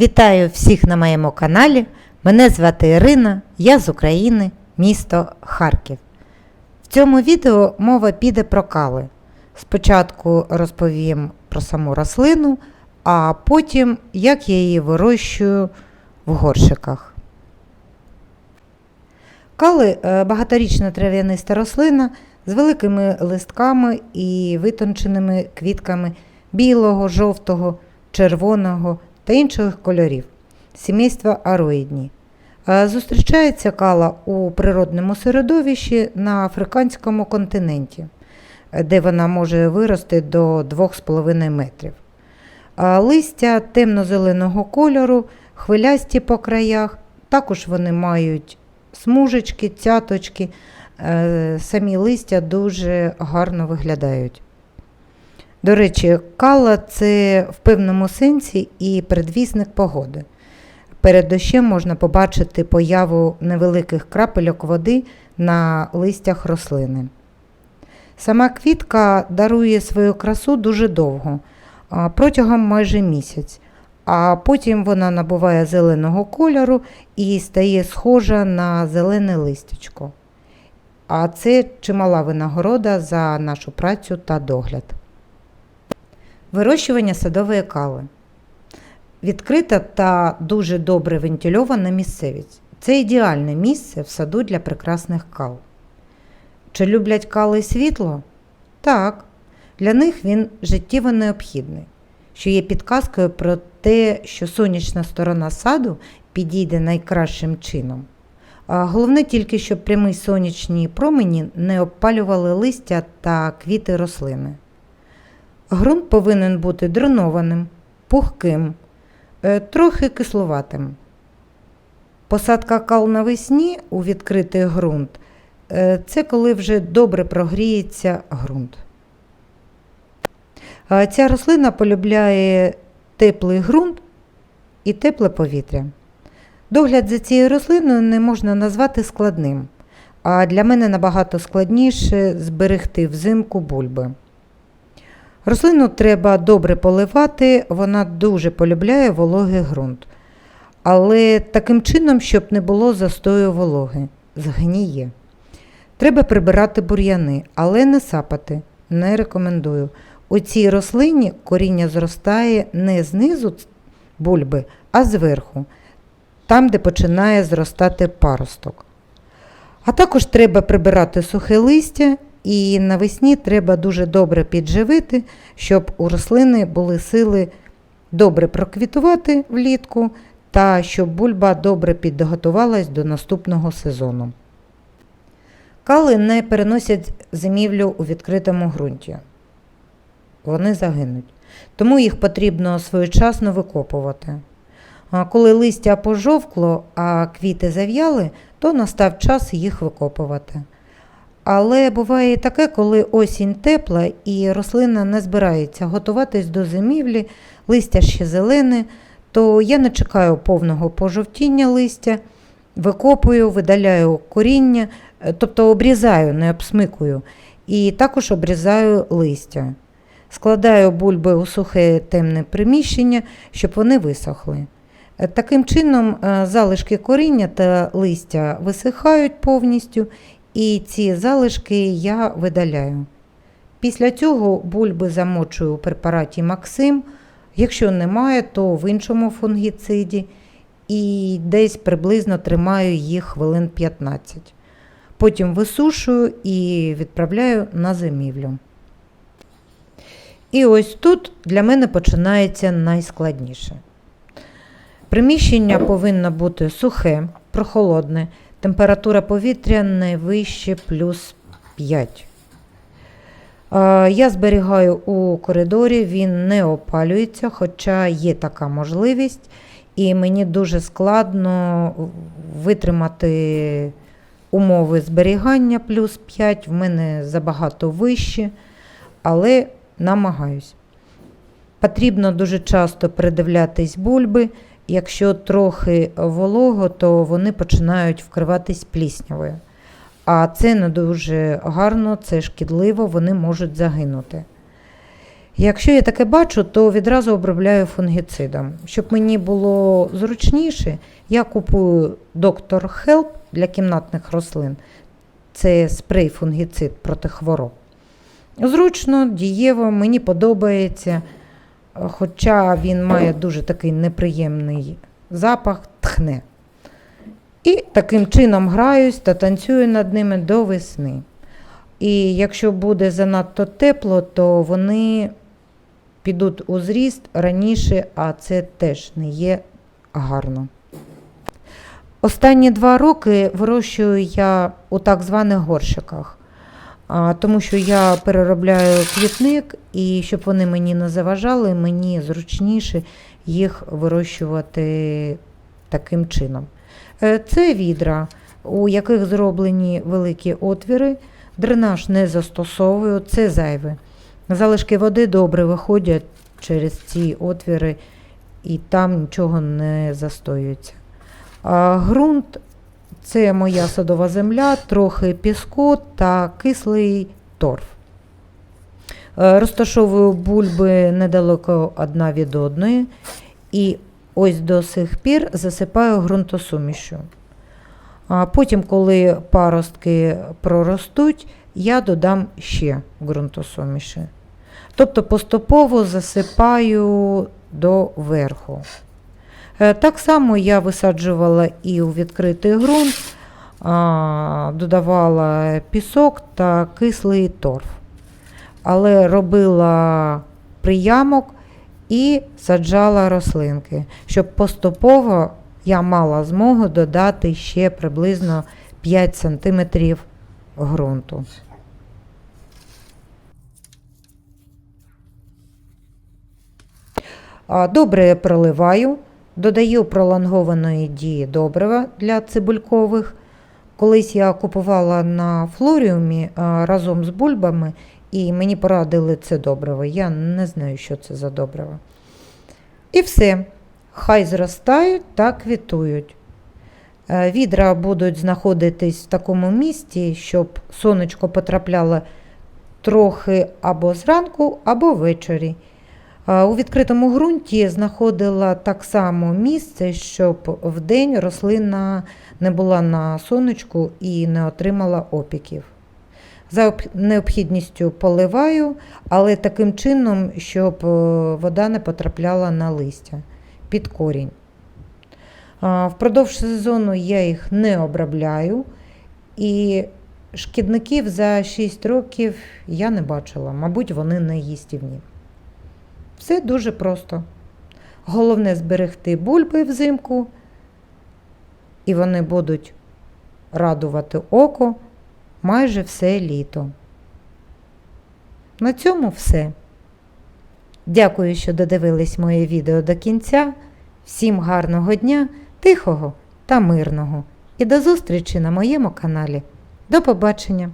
Вітаю всіх на моєму каналі. Мене звати Ірина, я з України, місто Харків. В цьому відео мова піде про кали. Спочатку розповім про саму рослину, а потім як я її вирощую в горшиках. Кали е, багаторічна трав'яниста рослина з великими листками і витонченими квітками білого, жовтого, червоного та інших кольорів сімейства ароїдні. Е, Зустрічається кала у природному середовищі на африканському континенті, е, де вона може вирости до 2,5 метрів. Листя темно-зеленого кольору, хвилясті по краях, також вони мають смужечки, цяточки, е, самі листя дуже гарно виглядають. До речі, кала це в певному сенсі і предвісник погоди. Перед дощем можна побачити появу невеликих крапельок води на листях рослини. Сама квітка дарує свою красу дуже довго, протягом майже місяць, а потім вона набуває зеленого кольору і стає схожа на зелене листячко. А це чимала винагорода за нашу працю та догляд. Вирощування садової кави. Відкрита та дуже добре вентильована місцевість. Це ідеальне місце в саду для прекрасних кал. Чи люблять кали світло? Так. Для них він життєво необхідний, що є підказкою про те, що сонячна сторона саду підійде найкращим чином. А Головне тільки, щоб прямі сонячні промені не обпалювали листя та квіти рослини. Ґрунт повинен бути дронованим, пухким, е, трохи кисловатим. Посадка кал навесні у відкритий ґрунт е, це коли вже добре прогріється ґрунт. Ця рослина полюбляє теплий ґрунт і тепле повітря. Догляд за цією рослиною не можна назвати складним, а для мене набагато складніше зберегти взимку бульби. Рослину треба добре поливати, вона дуже полюбляє вологий ґрунт. Але таким чином, щоб не було застою вологи, згніє. Треба прибирати бур'яни, але не сапати, не рекомендую. У цій рослині коріння зростає не знизу бульби, а зверху, там, де починає зростати паросток. А також треба прибирати сухе листя і навесні треба дуже добре підживити, щоб у рослини були сили добре проквітувати влітку та щоб бульба добре підготувалась до наступного сезону. Кали не переносять зимівлю у відкритому ґрунті. Вони загинуть. Тому їх потрібно своєчасно викопувати. Коли листя пожовкло, а квіти зав'яли, то настав час їх викопувати. Але буває і таке, коли осінь тепла і рослина не збирається готуватись до зимівлі, листя ще зелене, то я не чекаю повного пожовтіння листя, викопую, видаляю коріння, е, тобто обрізаю, не обсмикую, і також обрізаю листя. Складаю бульби у сухе темне приміщення, щоб вони висохли. Е, Таким чином, е, залишки коріння та листя висихають повністю, і ці залишки я видаляю. Після цього бульби замочую у препараті Максим. Якщо немає, то в іншому фунгіциді і десь приблизно тримаю їх хвилин 15. Потім висушую і відправляю на зимівлю. І ось тут для мене починається найскладніше. Приміщення повинно бути сухе, прохолодне, температура повітря не вище плюс 5. Е, Я зберігаю у коридорі, він не опалюється, хоча є така можливість, і мені дуже складно витримати умови зберігання плюс 5, в мене забагато вище, але намагаюсь. Потрібно дуже часто придивлятись бульби. Якщо трохи волого, то вони починають вкриватись пліснявою. А це не дуже гарно, це шкідливо, вони можуть загинути. Якщо я таке бачу, то відразу обробляю фунгіцидом. Щоб мені було зручніше, я купую доктор Хелп для кімнатних рослин. Це спрей фунгіцид проти хвороб. Зручно, дієво, мені подобається, хоча він має дуже такий неприємний запах, тхне. І таким чином граюсь та танцюю над ними до весни. І якщо буде занадто тепло, то вони підуть у зріст раніше, а це теж не є гарно. Останні два роки вирощую я у так званих горщиках, тому що я переробляю квітник, і щоб вони мені не заважали, мені зручніше їх вирощувати таким чином. Е, Це відра, у яких зроблені великі отвіри. Дренаж не застосовую, це зайве. Залишки води добре виходять через ці отвіри, і там нічого не застоюється. А ґрунт це моя садова земля, трохи піску та кислий торф. Е, Розташовую бульби недалеко одна від одної, і ось до сих пір засипаю ґрунтосумішю. А потім, коли паростки проростуть, я додам ще ґрунтосуміші. Тобто поступово засипаю до верху. Е, Так само я висаджувала і у відкритий ґрунт, додавала пісок та кислий торф. Але робила приямок і саджала рослинки, щоб поступово я мала змогу додати ще приблизно 5 см ґрунту. Добре проливаю, додаю пролонгованої дії добрива для цибулькових. Колись я купувала на флоріумі разом з бульбами, і мені порадили це добриво. Я не знаю, що це за добриво. І все. Хай зростають та квітують. Е, Відра будуть знаходитись в такому місці, щоб сонечко потрапляло трохи або зранку, або ввечері. Е, У відкритому ґрунті знаходила так само місце, щоб вдень рослина не була на сонечку і не отримала опіків. За необхідністю поливаю, але таким чином, щоб е, вода не потрапляла на листя під корінь. Впродовж сезону я їх не обробляю, і шкідників за 6 років я не бачила. Мабуть, вони не їстівні. Все дуже просто. Головне зберегти бульби взимку, і вони будуть радувати око майже все літо. На цьому все. Дякую, що додивились моє відео до кінця. Всім гарного дня, тихого та мирного. І до зустрічі на моєму каналі. До побачення!